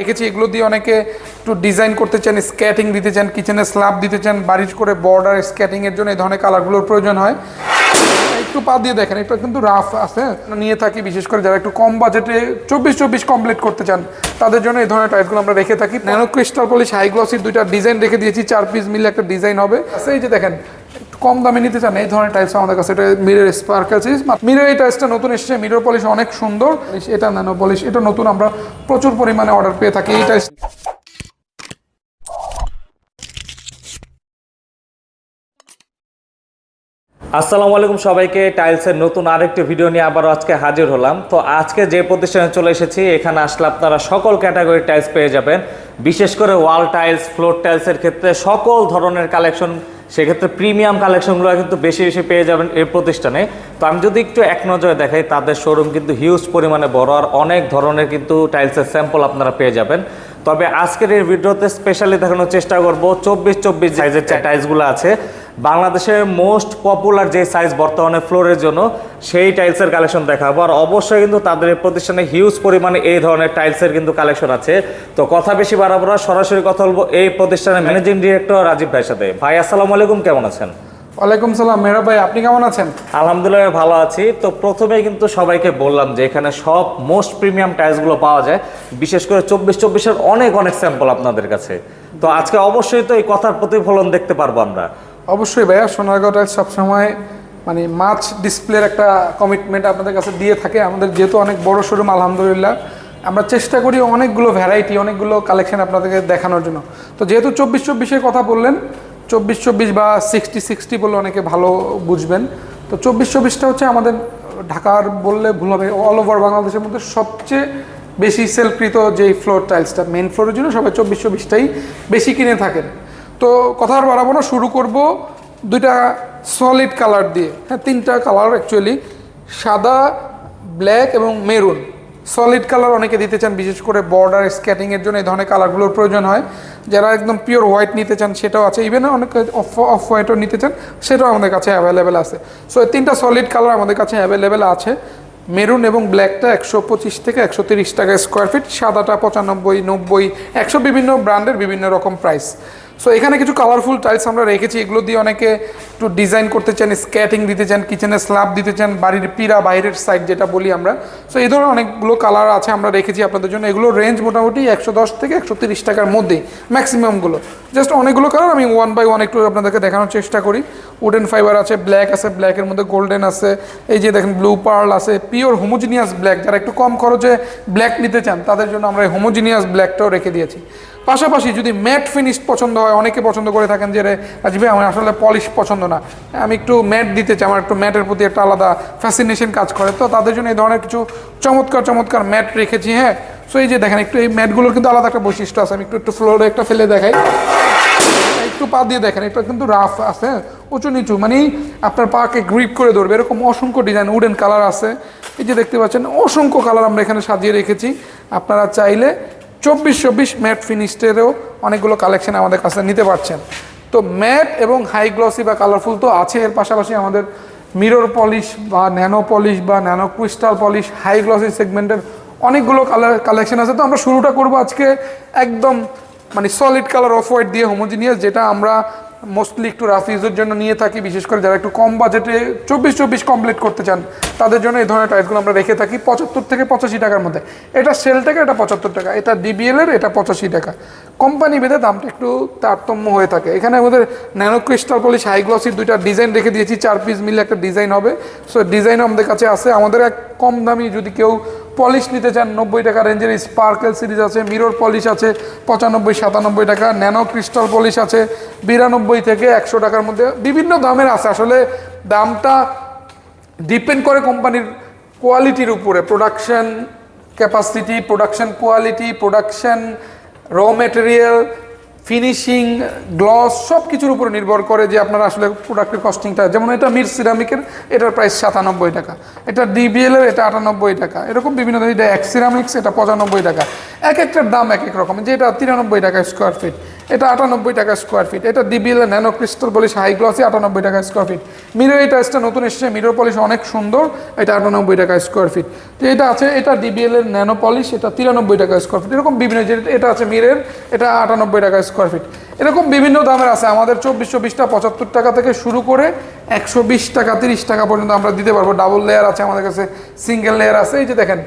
রেখেছি এগুলো দিয়ে অনেকে একটু ডিজাইন করতে চান স্ক্যাটিং দিতে চান কিচেনে স্ল্যাব দিতে চান বাড়ির করে বর্ডার স্ক্যাটিং এর জন্য এই ধরনের কালারগুলোর প্রয়োজন হয়। একটু পা দিয়ে দেখেন, এটা কিন্তু রাফ আছে, নিয়ে থাকি বিশেষ করে যারা একটু কম বাজেটে চব্বিশ চব্বিশ কমপ্লিট করতে চান, তাদের জন্য এই ধরনের টাইলসগুলো আমরা রেখে থাকি। ন্যানো ক্রিস্টাল পলিশ হাই গ্লসির দুইটা ডিজাইন রেখে দিয়েছি, চার পিস মিলে একটা ডিজাইন হবে। আচ্ছা এই যে দেখেন কম দামে নিতে চান, এই ধরনের টাইলস আমাদের কাছে। এটা মিরের স্পার্কেল সিরিজ মিরের এই টাইলসটা নতুন এসেছে মিরর পলিশ অনেক সুন্দর। এটা ন্যানো পলিশ এটা নতুন আমরা প্রচুর পরিমাণে অর্ডার পেয়ে থাকি এই টাইলস আসসালামু আলাইকুম সবাইকে টাইলসের নতুন আরেকটি ভিডিও নিয়ে আবারও আজকে হাজির হলাম। তো আজকে যে প্রতিষ্ঠানে চলে এসেছি, এখানে আসলে আপনারা সকল ক্যাটাগরির টাইলস পেয়ে যাবেন। বিশেষ করে ওয়াল টাইলস ফ্লোর টাইলসের ক্ষেত্রে সকল ধরনের কালেকশন সেক্ষেত্রে প্রিমিয়াম কালেকশনগুলো কিন্তু বেশি বেশি পেয়ে যাবেন এই প্রতিষ্ঠানে। তো আমি যদি একটু এক নজরে দেখাই, তাদের শোরুম কিন্তু হিউজ পরিমাণে বড় আর অনেক ধরনের কিন্তু টাইলসের স্যাম্পল আপনারা পেয়ে যাবেন। তবে আজকের এই ভিডিওতে স্পেশালি দেখানোর চেষ্টা করব, চব্বিশ চব্বিশ সাইজের টাইলসগুলো আছে বাংলাদেশের মোস্ট পপুলার যে সাইজ বর্তমানে ফ্লোরের জন্য সেই টাইলসের কালেকশন দেখাবো। আর অবশ্যই কিন্তু তাদের প্রতিষ্ঠানে হিউজ পরিমাণে এই ধরনের টাইলসের কিন্তু কালেকশন আছে। তো কথা বেশি বাড়াবো সরাসরি কথা বলব এই প্রতিষ্ঠানের ম্যানেজিং ডিরেক্টর রাজীব ভাইয়ের সাথে। ভাই আসসালামু আলাইকুম কেমন আছেন? ওয়ালাইকুম সালাম। মেহরা ভাই আপনি কেমন আছেন? আলহামদুলিল্লাহ ভালো আছি। তো প্রথমেই কিন্তু সবাইকে বললাম যে এখানে সব মোস্ট প্রিমিয়াম টাইলসগুলো পাওয়া যায়। বিশেষ করে চব্বিশ চব্বিশের অনেক অনেক স্যাম্পল আপনাদের কাছে। তো আজকে অবশ্যই তো এই কথার প্রতিফলন দেখতে পারব আমরা। অবশ্যই ভাইয়া, সোনারগাঁও সবসময় মানে মাছ ডিসপ্লের একটা কমিটমেন্ট আপনাদের কাছে দিয়ে থাকে। আমাদের যেহেতু অনেক বড় শোরুম আলহামদুলিল্লাহ। আমরা চেষ্টা করি অনেকগুলো ভ্যারাইটি অনেকগুলো কালেকশন আপনাদেরকে দেখানোর জন্য। তো যেহেতু চব্বিশ চব্বিশের কথা বললেন, চব্বিশ চব্বিশ বা সিক্সটি সিক্সটি বলে অনেকে ভালো বুঝবেন। তো চব্বিশ চব্বিশটা হচ্ছে আমাদের ঢাকার বললে ভুল হবে অল ওভার বাংলাদেশের মধ্যে সবচেয়ে বেশি সেলকৃত যেই ফ্লোর টাইলসটা মেন ফ্লোরের জন্য সবাই চব্বিশ চব্বিশটাই বেশি কিনে থাকেন। তো কথা বাড়াবো না, শুরু করব দুইটা সলিড কালার দিয়ে। হ্যাঁ তিনটা কালার অ্যাকচুয়ালি সাদা ব্ল্যাক এবং মেরুন সলিড কালার অনেকে দিতে চান, বিশেষ করে বর্ডার স্কেটিংয়ের জন্য এই ধরনের কালারগুলোর প্রয়োজন হয়। যারা একদম পিওর হোয়াইট নিতে চান, সেটাও আছে। ইভেন অনেক অফ অফ হোয়াইটও নিতে চান, সেটাও আমাদের কাছে অ্যাভেলেবেল আছে। সো তিনটা সলিড কালার আমাদের কাছে অ্যাভেলেবেল আছে। মেরুন এবং ব্ল্যাকটা একশো পঁচিশ থেকে একশো তিরিশ টাকা স্কোয়ার ফিট সাদাটা পঁচানব্বই, নব্বই, একশো বিভিন্ন ব্র্যান্ডের বিভিন্ন রকম প্রাইস সো এখানে কিছু কালারফুল টাইলস আমরা রেখেছি। এগুলো দিয়ে অনেকে একটু ডিজাইন করতে চান স্কেটিং দিতে চান কিচেনে স্ল্যাব দিতে চান, বাড়ির পীড়া, বাইরের সাইড যেটা বলি আমরা। সো এই ধরনের অনেকগুলো কালার আছে আমরা রেখেছি আপনাদের জন্য। এগুলো রেঞ্জ মোটামুটি একশো দশ থেকে একশো তিরিশ টাকার মধ্যেই ম্যাক্সিমামগুলো জাস্ট অনেকগুলো কালার আমি ওয়ান বাই ওয়ান একটু আপনাদেরকে দেখানোর চেষ্টা করি। উডেন ফাইবার আছে ব্ল্যাক আছে ব্ল্যাকের মধ্যে গোল্ডেন আছে। এই যে দেখেন ব্লু পার্ল আছে পিওর হোমোজিনিয়াস ব্ল্যাক যারা একটু কম খরচে ব্ল্যাক নিতে চান, তাদের জন্য আমরা এই হোমোজিনিয়াস ব্ল্যাকটাও রেখে দিয়েছি। পাশাপাশি যদি ম্যাট ফিনিশ পছন্দ হয়, অনেকে পছন্দ করে থাকেন যে রে ভাই আমার আসলে পলিশ পছন্দ না। আমি একটু ম্যাট দিতে চাই, আমার একটু ম্যাটের প্রতি একটা আলাদা ফ্যাসিনেশন কাজ করে। তো তাদের জন্য এই ধরনের কিছু চমৎকার চমৎকার ম্যাট রেখেছি হ্যাঁ। সো এই যে দেখেন, একটু এই ম্যাটগুলোর কিন্তু আলাদা একটা বৈশিষ্ট্য আছে, আমি একটু একটু ফ্লোরে একটা ফেলে দেখাই। একটু পা দিয়ে দেখেন, এটা কিন্তু রাফ আছে? উঁচু নিচু মানে আপনার পাকে গ্রিপ করে ধরবে, এরকম অসংখ্য ডিজাইন উডেন কালার আছে। এই যে দেখতে পাচ্ছেন, অসংখ্য কালার আমরা এখানে সাজিয়ে রেখেছি। আপনারা চাইলে চব্বিশ চব্বিশ ম্যাট ফিনিস্টেরও অনেকগুলো কালেকশন আমাদের কাছে নিতে পারছেন। তো ম্যাট এবং হাই গ্লসি বা কালারফুল তো আছে, এর পাশাপাশি আমাদের মিরর পলিশ বা ন্যানো পলিশ বা nano crystal polish high glossy সেগমেন্টের অনেকগুলো কালার কালেকশন আছে। তো আমরা শুরুটা করব আজকে একদম মানে সলিড কালার অফ হোয়াইট দিয়ে হোমোজিনিয়াস যেটা আমরা মোস্টলি একটু রাফ ইউজের জন্য নিয়ে থাকি, বিশেষ করে যারা একটু কম বাজেটে চব্বিশ চব্বিশ কমপ্লিট করতে চান, তাদের জন্য এই ধরনের টাইলসগুলো আমরা রেখে থাকি পঁচাত্তর থেকে পঁচাশি টাকার মধ্যে। এটা সেল টাকা, এটা পঁচাত্তর টাকা, এটা ডিবিএল এর, এটা পঁচাশি টাকা। কোম্পানি ভেদে দামটা একটু তারতম্য হয়ে থাকে। এখানে আমাদের ন্যানো ক্রিস্টাল পলিশ হাই গ্লসির দুইটা ডিজাইন রেখে দিয়েছি, চার পিস মিলে একটা ডিজাইন হবে। সো ডিজাইন আমাদের কাছে আছে। আমাদের এক কম দামি যদি কেউ পলিশ নিতে চান নব্বই টাকা রেঞ্জের স্পার্কেল সিরিজ আছে, মিরর পলিশ আছে, পঁচানব্বই, সাতানব্বই টাকা, ন্যানো ক্রিস্টাল পলিশ আছে, বিরানব্বই থেকে একশো টাকার মধ্যে বিভিন্ন দামের আছে। আসলে দামটা ডিপেন্ড করে কোম্পানির কোয়ালিটির উপরে। Production capacity, production quality, production raw material finishing gloss সব কিছুর উপরে নির্ভর করে যে আপনার আসলে প্রোডাক্টের কস্টিংটা যেমন এটা মির সিরামিকের এটার প্রাইস সাতানব্বই টাকা। এটা ডিবিএল এর, এটা আটানব্বই টাকা। এরকম বিভিন্ন ধরনের, এটা সিরামিক্স এটা পঁচানব্বই টাকা। এক একটার দাম এক এক রকম যে এটা তিরানব্বই টাকা স্কোয়ার ফিট এটা আটানব্বই টাকা স্কোয়ার ফিট এটা DBL nano crystal polish high glossy আটানব্বই টাকা স্কোয়ার ফিট মিরো এই টাইসটা নতুন এসেছে মিরো পলিশ অনেক সুন্দর, এটা আটানব্বই টাকা স্কোয়ার ফিট তো এটা আছে, এটা ডিবিএল এর ন্যানো পলিশ এটা তিরানব্বই টাকা স্কোয়ার ফিট এরকম বিভিন্ন এটা আছে মিরের এটা আটানব্বই টাকা স্কোয়ার ফিট এরকম বিভিন্ন দামের আছে, আমাদের চব্বিশশো বিশটা পঁচাত্তর টাকা থেকে শুরু করে একশো বিশ টাকা, তিরিশ টাকা পর্যন্ত আমরা দিতে পারব। ডাবল লেয়ার আছে আমাদের কাছে সিঙ্গেল লেয়ার আছে। এই যে দেখেন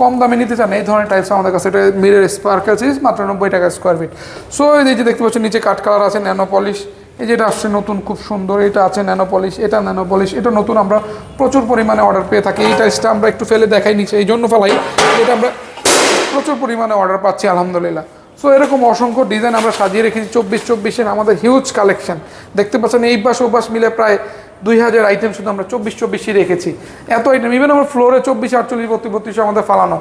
কম দামে নিতে চান, এই ধরনের টাইপস আমাদের কাছে। এটা মিরের স্পার্কেল সিরিজ মাত্র নব্বই টাকা স্কোয়ার ফিট সো এই যে দেখতে পাচ্ছেন, নিচে কাঠ কালার আছে ন্যানো পলিশ এই যেটা আসছে নতুন, খুব সুন্দর। এটা আছে ন্যানো পলিশ এটা ন্যানো পলিশ এটা নতুন আমরা প্রচুর পরিমাণে অর্ডার পেয়ে থাকি। এই টাইসটা আমরা একটু ফেলে দেখাই নিচে, এই জন্য ফেলাই। এটা আমরা প্রচুর পরিমাণে অর্ডার পাচ্ছি, আলহামদুলিল্লাহ। সো এরকম অসংখ্য ডিজাইন আমরা সাজিয়ে রেখেছি। চব্বিশ, চব্বিশের আমাদের হিউজ কালেকশন দেখতে পাচ্ছেন, এই পাশ ও পাশ মিলে প্রায় দুই হাজার আইটেম শুধু আমরা চব্বিশ চব্বিশই রেখেছি। এত আইটেম ইভেন আমার ফ্লোরে চব্বিশ আটচল্লিশ বত্রিশ বত্রিশ আমাদের ফালানো।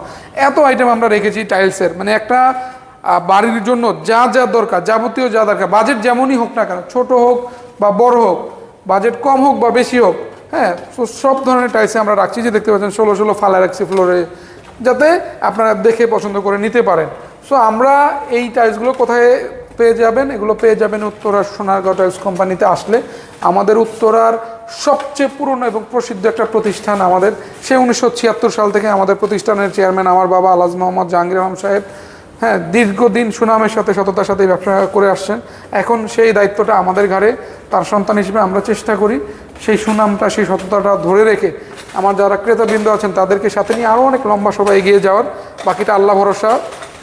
এত আইটেম আমরা রেখেছি টাইলসের মানে একটা বাড়ির জন্য যা যা দরকার, যাবতীয় যা দরকার বাজেট যেমনই হোক না কেন, ছোট হোক বা বড় হোক বাজেট কম হোক বা বেশি হোক হ্যাঁ তো সব ধরনের টাইলসে আমরা রাখছি। যে দেখতে পাচ্ছেন ষোলো ষোলো ফালা রাখছি ফ্লোরে যাতে আপনারা দেখে পছন্দ করে নিতে পারেন। সো আমরা এই টাইলসগুলো কোথায় পেয়ে যাবেন, এগুলো পেয়ে যাবেন উত্তরার সোনারগাঁও টাইলস কোম্পানিতে আসলে। আমাদের উত্তরার সবচেয়ে পুরনো এবং প্রসিদ্ধ একটা প্রতিষ্ঠান আমাদের। সে উনিশশো ছিয়াত্তর সাল থেকে আমাদের প্রতিষ্ঠানের চেয়ারম্যান আমার বাবা আলাজ মোহাম্মদ জাহাঙ্গীর আলম সাহেব হ্যাঁ দীর্ঘদিন সুনামের সাথে, সততার সাথে ব্যবসা করে আসছেন। এখন সেই দায়িত্বটা আমাদের ঘাড়ে, তার সন্তান হিসেবে আমরা চেষ্টা করি সেই সুনামটা, সেই সততাটা ধরে রেখে আমার যারা ক্রেতাবৃন্দ আছেন তাদেরকে সাথে নিয়ে আরও অনেক লম্বা সময় এগিয়ে যাওয়ার। বাকিটা আল্লাহ ভরসা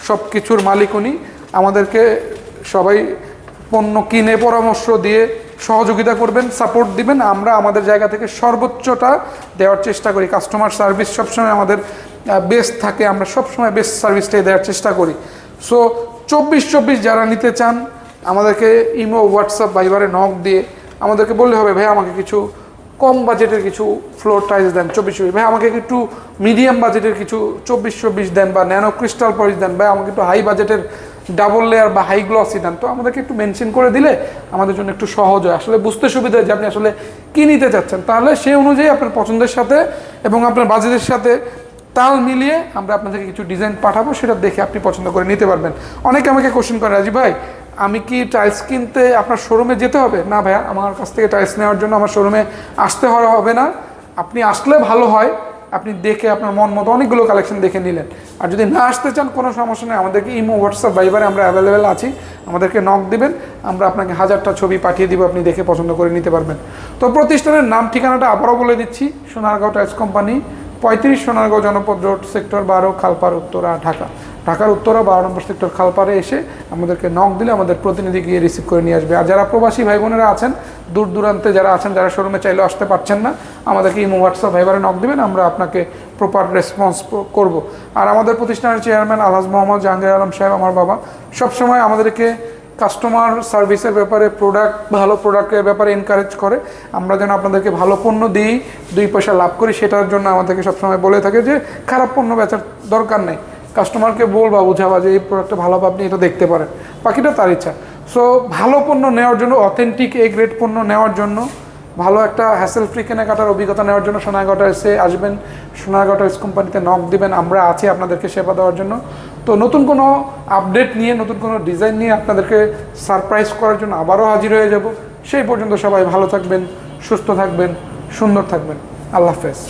সব কিছুর মালিক উনি। আমাদেরকে সবাই পণ্য কিনে, পরামর্শ দিয়ে সহযোগিতা করবেন সাপোর্ট দিবেন। আমরা আমাদের জায়গা থেকে সর্বোচ্চটা দেওয়ার চেষ্টা করি। কাস্টমার সার্ভিস সবসময় আমাদের বেস্ট থাকে। আমরা সবসময় বেস্ট সার্ভিসটাই দেওয়ার চেষ্টা করি। সো চব্বিশ চব্বিশ যারা নিতে চান, আমাদেরকে ইমো হোয়াটসঅ্যাপ ভাইবারে নক দিয়ে আমাদেরকে বললে হবে, ভাই, আমাকে কিছু কম বাজেটের কিছু ফ্লোর টাইলস দেন। চব্বিশ চব্বিশ, ভাই, আমাকে একটু মিডিয়াম বাজেটের কিছু চব্বিশ চব্বিশ দেন বা ন্যানো ক্রিস্টাল পলিশ দেন। ভাই, আমাকে একটু হাই বাজেটের ডাবল লেয়ার বা হাই গ্লসি দেন তো আমাদেরকে একটু মেনশন করে দিলে আমাদের জন্য একটু সহজ হয়। আসলে বুঝতে সুবিধা হয় যে আপনি আসলে কী নিতে চাচ্ছেন। তাহলে সেই অনুযায়ী আপনার পছন্দের সাথে এবং আপনার বাজেটের সাথে তাল মিলিয়ে আমরা আপনাদেরকে কিছু ডিজাইন পাঠাবো, সেটা দেখে আপনি পছন্দ করে নিতে পারবেন। অনেকে আমাকে কোশ্চেন করে রাজি ভাই, আমি কি টাইলস কিনতে আপনার শোরুমে যেতে হবে? না ভাইয়া, আমার কাছ থেকে টাইলস নেওয়ার জন্য আমার শোরুমে আসতে হবে না। আপনি আসলে ভালো হয় আপনি দেখে আপনার মন মতো অনেকগুলো কালেকশন দেখে নিলেন। আর যদি না আসতে চান, কোনো সমস্যা নেই। আমাদেরকে ইমো হোয়াটসঅ্যাপ ভাইবারে আমরা অ্যাভেলেবেল আছি। আমাদেরকে নক দিবেন। আমরা আপনাকে হাজারটা ছবি পাঠিয়ে দিব, আপনি দেখে পছন্দ করে নিতে পারবেন। তো প্রতিষ্ঠানের নাম, ঠিকানাটা আবারও বলে দিচ্ছি। সোনারগাঁও টাইলস কোম্পানি পঁয়ত্রিশ সোনারগাঁও জনপদ রোড, সেক্টর বারো খালপাড় উত্তরা, ঢাকা। ঢাকার উত্তরা, বারো নম্বর সেক্টর খালপাড়ে এসে আমাদেরকে নক দিলে আমাদের প্রতিনিধি গিয়ে রিসিভ করে নিয়ে আসবে। আর যারা প্রবাসী ভাই বোনেরা আছেন, দূর দূরান্তে যারা আছেন, যারা শোরুমে চাইলেও আসতে পারছেন না আমাদেরকে ইমো হোয়াটসঅ্যাপ ভাইবারে নক দেবেন, আমরা আপনাকে প্রপার রেসপন্স করব। আর আমাদের প্রতিষ্ঠানের চেয়ারম্যান আলহাজ মোহাম্মদ জাহাঙ্গীর আলম সাহেব, আমার বাবা, সবসময় আমাদেরকে কাস্টমার সার্ভিসের ব্যাপারে প্রোডাক্ট ভালো প্রোডাক্টের ব্যাপারে এনকারেজ করে। আমরা যেন আপনাদেরকে ভালো পণ্য দিই, দুই পয়সা লাভ করি, সেটার জন্য আমাদেরকে সবসময় বলে থাকে যে, খারাপ পণ্য বেচার দরকার নেই। কাস্টমারকে বলবা, বুঝাবা যে, এই প্রোডাক্টটা ভালো আপনি এটা দেখতে পারেন। বাকিটা তার ইচ্ছা। সো ভালো পণ্য নেওয়ার জন্য অথেন্টিক এ গ্রেড পণ্য নেওয়ার জন্য ভালো একটা হ্যাসেল ফ্রি কেনাকাটার অভিজ্ঞতা নেওয়ার জন্য সোনারগাঁওটা এসে আসবেন। সোনারগাঁওটা এস কোম্পানিতে নক দিবেন, আমরা আছি আপনাদেরকে সেবা দেওয়ার জন্য। তো নতুন কোনো আপডেট নিয়ে, নতুন কোনো ডিজাইন নিয়ে আপনাদেরকে সারপ্রাইজ করার জন্য আবারও হাজির হয়ে যাব। সেই পর্যন্ত সবাই ভালো থাকবেন, সুস্থ থাকবেন, সুন্দর থাকবেন। আল্লাহ হাফেজ।